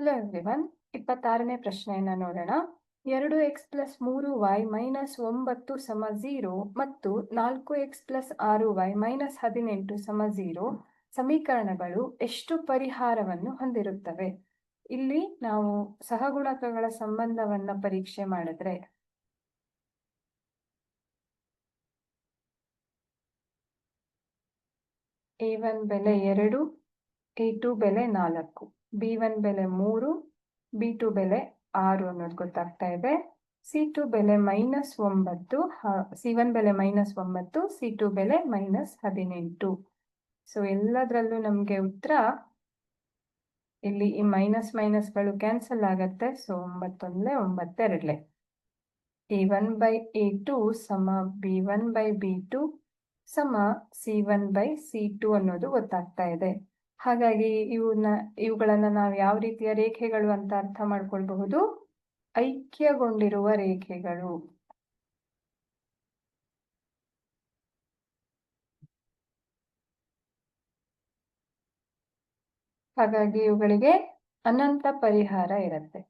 Hello everyone ಇಪ್ಪತ್ತಾರನೇ ಪ್ರಶ್ನೆಯನ್ನ ನೋಡೋಣ. ಎರಡು ಎಕ್ಸ್ ಪ್ಲಸ್ ಮೂರು ವೈ ಮೈನಸ್ ಒಂಬತ್ತು ಸಮ ಝೀರೋ ಮತ್ತು ನಾಲ್ಕು ಎಕ್ಸ್ ಪ್ಲಸ್ ಆರು ವೈ ಮೈನಸ್ ಹದಿನೆಂಟು ಸಮ ಝೀರೋ ಸಮೀಕರಣಗಳು ಎಷ್ಟು ಪರಿಹಾರವನ್ನು ಹೊಂದಿರುತ್ತವೆ? ಇಲ್ಲಿ ನಾವು ಸಹಗುಣಕಗಳ ಸಂಬಂಧವನ್ನು ಪರೀಕ್ಷೆ ಮಾಡಿದ್ರೆ. ಎ ಒನ್ ಬೆಲೆ ಎರಡು ಎ ಟು ಬೆಲೆ ನಾಲ್ಕು ಬಿ ಒನ್ ಬೆಲೆ ಮೂರು ಬಿ ಟು ಬೆಲೆ ಆರು ಅನ್ನೋದು ಗೊತ್ತಾಗ್ತಾ ಇದೆ. ಸಿ ಟು ಬೆಲೆ ಮೈನಸ್ ಒಂಬತ್ತು ಸಿ ಒನ್ ಬೆಲೆ ಮೈನಸ್ ಒಂಬತ್ತು ಸಿ ಟು ಬೆಲೆ ಮೈನಸ್ ಹದಿನೆಂಟು. ಸೊ ಎಲ್ಲದರಲ್ಲೂ ನಮಗೆ ಉತ್ತರ ಇಲ್ಲಿ ಈ ಮೈನಸ್ ಮೈನಸ್ಗಳು ಕ್ಯಾನ್ಸಲ್ ಆಗತ್ತೆ. ಸೊ ಒಂಬತ್ತೊಂದಲೇ ಒಂಬತ್ತೆರಡಲೆ. A one by A two ಸಮ B one by B two ಸಮ C one by C two ಅನ್ನೋದು ಗೊತ್ತಾಗ್ತಾ ಇದೆ. ಹಾಗಾಗಿ ಇವನ್ನ ಇವುಗಳನ್ನ ನಾವು ಯಾವ ರೀತಿಯ ರೇಖೆಗಳು ಅಂತ ಅರ್ಥ ಮಾಡ್ಕೊಳ್ಬಹುದು? ಐಕ್ಯಗೊಂಡಿರುವ ರೇಖೆಗಳು. ಹಾಗಾಗಿ ಇವುಗಳಿಗೆ ಅನಂತ ಪರಿಹಾರ ಇರುತ್ತೆ.